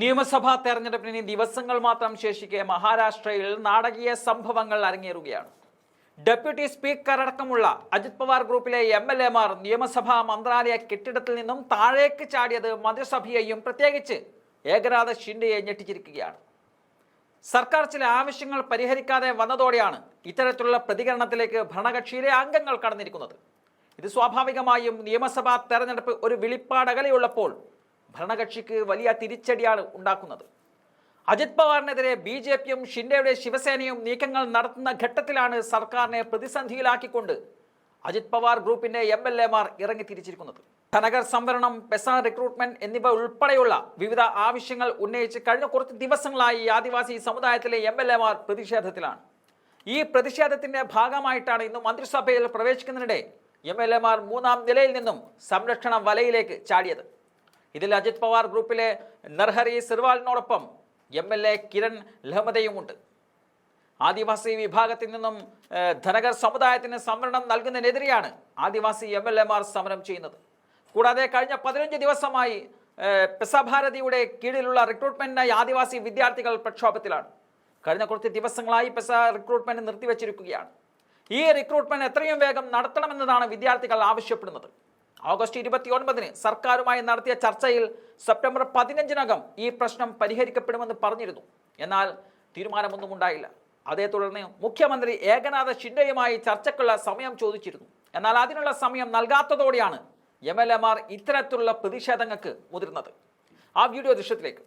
നിയമസഭാ തെരഞ്ഞെടുപ്പിന് ദിവസങ്ങൾ മാത്രം ശേഷിക്കെ മഹാരാഷ്ട്രയിൽ നാടകീയ സംഭവങ്ങൾ അരങ്ങേറുകയാണ്. ഡെപ്യൂട്ടി സ്പീക്കർ അടക്കമുള്ള അജിത് പവാർ ഗ്രൂപ്പിലെ എം എൽ എമാർ നിയമസഭാ മന്ത്രാലയ കെട്ടിടത്തിൽ നിന്നും താഴേക്ക് ചാടിയത് മന്ത്രിസഭയെയും പ്രത്യേകിച്ച് ഏകനാഥ ഷിൻഡയെ ഞെട്ടിച്ചിരിക്കുകയാണ്. സർക്കാർ ചില ആവശ്യങ്ങൾ പരിഹരിക്കാതെ വന്നതോടെയാണ് ഇത്തരത്തിലുള്ള പ്രതികരണത്തിലേക്ക് ഭരണകക്ഷിയിലെ അംഗങ്ങൾ കടന്നിരിക്കുന്നത്. ഇത് സ്വാഭാവികമായും നിയമസഭാ തെരഞ്ഞെടുപ്പ് ഒരു വിളിപ്പാടകലെയുള്ളപ്പോൾ ഭരണകക്ഷിക്ക് വലിയ തിരിച്ചടിയാണ് ഉണ്ടാക്കുന്നത്. അജിത് പവാറിനെതിരെ ബി ജെ പിയും ഷിൻഡെയുടെ ശിവസേനയും നീക്കങ്ങൾ നടത്തുന്ന ഘട്ടത്തിലാണ് സർക്കാരിനെ പ്രതിസന്ധിയിലാക്കിക്കൊണ്ട് അജിത് പവാർ ഗ്രൂപ്പിന്റെ എം എൽ എമാർ ഇറങ്ങിത്തിരിച്ചിരിക്കുന്നത് ധനകർ സംവരണം പെസ റിക്രൂട്ട്മെന്റ് എന്നിവ ഉൾപ്പെടെയുള്ള വിവിധ ആവശ്യങ്ങൾ ഉന്നയിച്ച് കഴിഞ്ഞ കുറച്ച് ദിവസങ്ങളായി ആദിവാസി സമുദായത്തിലെ എം എൽ എമാർ പ്രതിഷേധത്തിലാണ്. ഈ പ്രതിഷേധത്തിന്റെ ഭാഗമായിട്ടാണ് ഇന്ന് മന്ത്രിസഭയിൽ പ്രവേശിക്കുന്നതിനിടെ എം എൽ എമാർ മൂന്നാം നിലയിൽ നിന്നും സംരക്ഷണ വലയിലേക്ക് ചാടിയത്. ഇതിൽ അജിത് പവാർ ഗ്രൂപ്പിലെ നർഹരി സിർവാളിനോടൊപ്പം എം എൽ എ കിരൺ ലഹമതയുമുണ്ട് ആദിവാസി വിഭാഗത്തിൽ നിന്നും ധനകർ സമുദായത്തിന് സംവരണം നൽകുന്നതിനെതിരെയാണ് ആദിവാസി എം എൽ എമാർ സമരം ചെയ്യുന്നത്. കൂടാതെ കഴിഞ്ഞ പതിനഞ്ച് ദിവസമായി പെസഭാരതിയുടെ കീഴിലുള്ള റിക്രൂട്ട്മെന്റിനായി ആദിവാസി വിദ്യാർത്ഥികൾ പ്രക്ഷോഭത്തിലാണ്. കഴിഞ്ഞ കുറച്ച് ദിവസങ്ങളായി പെസ റിക്രൂട്ട്മെന്റ് നിർത്തിവച്ചിരിക്കുകയാണ്. ഈ റിക്രൂട്ട്മെന്റ് എത്രയും വേഗം നടത്തണമെന്നതാണ് വിദ്യാർത്ഥികൾ ആവശ്യപ്പെടുന്നത്. ഓഗസ്റ്റ് ഇരുപത്തി ഒൻപതിന് സർക്കാരുമായി നടത്തിയ ചർച്ചയിൽ സെപ്റ്റംബർ പതിനഞ്ചിനകം ഈ പ്രശ്നം പരിഹരിക്കപ്പെടുമെന്ന് പറഞ്ഞിരുന്നു. എന്നാൽ തീരുമാനമൊന്നും ഉണ്ടായില്ല. അതേ തുടർന്ന് മുഖ്യമന്ത്രി ഏകനാഥ ഷിൻഡെയുമായി ചർച്ചയ്ക്കുള്ള സമയം ചോദിച്ചിരുന്നു. എന്നാൽ അതിനുള്ള സമയം നൽകാത്തതോടെയാണ് എം എൽ എമാർ ഇത്തരത്തിലുള്ള പ്രതിഷേധങ്ങൾക്ക് മുതിർന്നത്. ആ വീഡിയോ ദൃശ്യത്തിലേക്ക്.